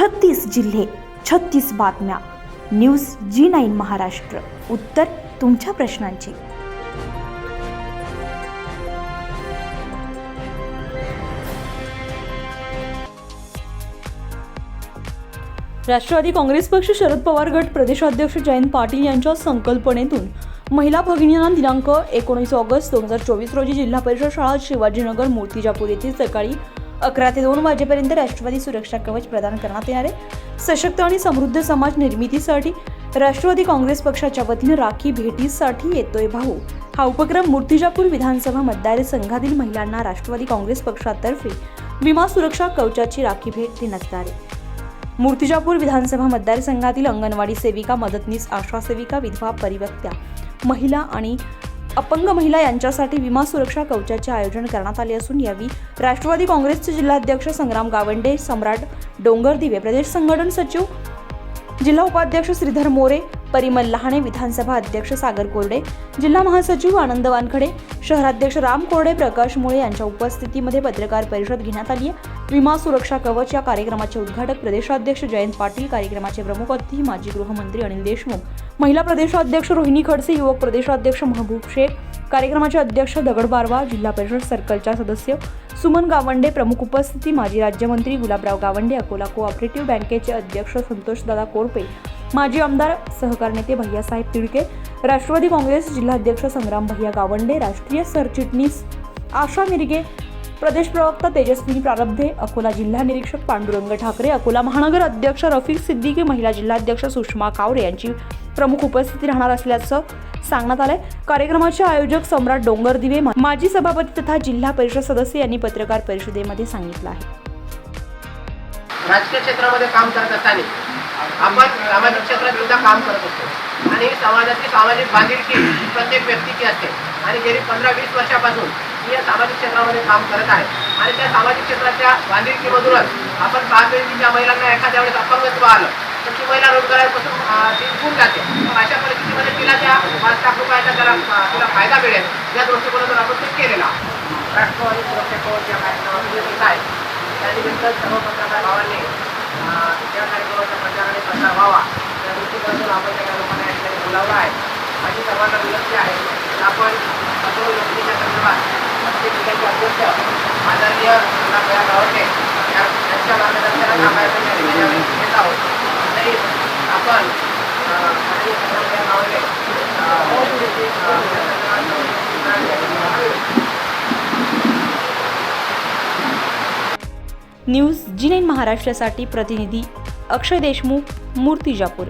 छत्तीस जिल्हे छत्तीस बातम्या. News G nine Maharashtra. उत्तर तुमच्या प्रश्नांची. राष्ट्रवादी काँग्रेस पक्ष शरद पवार गट प्रदेशाध्यक्ष जयंत पाटील यांच्या संकल्पनेतून महिला भगिनींना दिनांक एकोणीस ऑगस्ट दोन हजार चोवीस रोजी जिल्हा परिषद शाळा शिवाजीनगर मूर्तिजापूर येथे सकाळी अकरा ते दोन वाजेपर्यंत राष्ट्रवादी सुरक्षा कवच प्रदान करण्यात येणारे सशक्त आणि समृद्ध समाज निर्मितीसाठी राष्ट्रवादी काँग्रेस पक्षाच्या वतीनं राखी भेटीसाठी येतोय भाऊ. हा उपक्रम मूर्तिजापूर विधानसभा मतदारसंघातील महिलांना राष्ट्रवादी काँग्रेस पक्षातर्फे विमा सुरक्षा कवचाची राखी भेट देण्यात येणार आहे. मूर्तिजापूर विधानसभा मतदारसंघातील अंगणवाडी सेविका मदतनीस आशा सेविका विधवा परिवक्त्या महिला आणि अपंग महिला यांच्यासाठी विमा सुरक्षा कवचाचे आयोजन करण्यात आले असून यावेळी राष्ट्रवादी काँग्रेसचे जिल्हाध्यक्ष संग्राम गावंडे सम्राट डोंगरदिवे प्रदेश संघटन सचिव जिल्हा उपाध्यक्ष श्रीधर मोरे परिमल लहाणे विधानसभा अध्यक्ष सागर कोरडे जिल्हा महासचिव आनंद वानखडे शहराध्यक्ष राम कोरडे प्रकाश मुळे यांच्या उपस्थितीमध्ये पत्रकार परिषद घेण्यात आली आहे. विमा सुरक्षा कवच या कार्यक्रमाचे उद्घाटक प्रदेशाध्यक्ष जयंत पाटील कार्यक्रमाचे प्रमुख अतिथी माजी गृहमंत्री अनिल देशमुख महिला प्रदेशाध्यक्ष रोहिणी खडसे युवक प्रदेशाध्यक्ष महबूब शेख कार्यक्रमाचे अध्यक्ष दगड बारवा जिल्हा परिषद सर्कलच्या सदस्य सुमन गावंडे प्रमुख उपस्थिती माजी राज्यमंत्री गुलाबराव गावंडे अकोला कोऑपरेटिव्ह बँकेचे अध्यक्ष संतोषदादा कोरपे माजी आमदार सहकार नेते भैयासाहेब तिडके राष्ट्रवादी काँग्रेस जिल्हाध्यक्ष संग्राम भैया गावंडे राष्ट्रीय सरचिटणीस आशा मिरगे प्रदेश प्रवक्ता तेजस्विनी प्रारब्धे अकोला जिल्हा निरीक्षक पांडुरंग ठाकरे अकोला महानगर अध्यक्ष रफिक सिद्दीकी महिला जिल्हाध्यक्ष सुषमा कावरे यांची प्रमुख उपस्थिती राहणार असल्याचं सांगण्यात आलंय. कार्यक्रमाचे आयोजक सम्राट डोंगरदिवे माजी सभापती तथा जिल्हा परिषद सदस्य यांनी पत्रकार परिषदेमध्ये सांगितलं आहे. राजकीय क्षेत्रामध्ये काम करत असताना आपण सामाजिक क्षेत्रात सुद्धा काम करत असतो. आणि समाजाची सामाजिक बांधिलकी प्रत्येक व्यक्तीची असते. आणि गेली पंधरा वीस वर्षापासून की या सामाजिक क्षेत्रामध्ये काम करत आहे. आणि त्या सामाजिक क्षेत्राच्या बांधिलकीमधूनच आपण पाहतोय की ज्या महिलांना एखाद्या वेळेस अपंगत्व आलं तर ती महिला रोजगारापासून ती निघून जाते. पण अशा परिस्थितीमध्ये तिला त्या पाच लाख रुपयाचा त्याला तिला फायदा मिळेल. या दृष्टिकोनातून आपण ते केलेला राष्ट्रवादी सुरक्षा कवच या कार्यक्रमामध्ये येत आहे त्यानिमित्त सर्व पत्रकार भावांनी या कार्यक्रमाच्या प्रचाराने प्रसार व्हावा. त्या दृष्टिकोनातून आपण त्या लोकांना या ठिकाणी बोलावलं आहे. माझी सर्वांना विनंती आहे आपण सर्व योजनेच्या संदर्भात अध्यक्ष आदरणीय गावटे यांच्या मार्गदर्शनात घेत आहोत तरी आपण गावटे न्यूज जी नाईन महाराष्ट्रासाठी प्रतिनिधी अक्षय देशमुख मूर्तिजापूर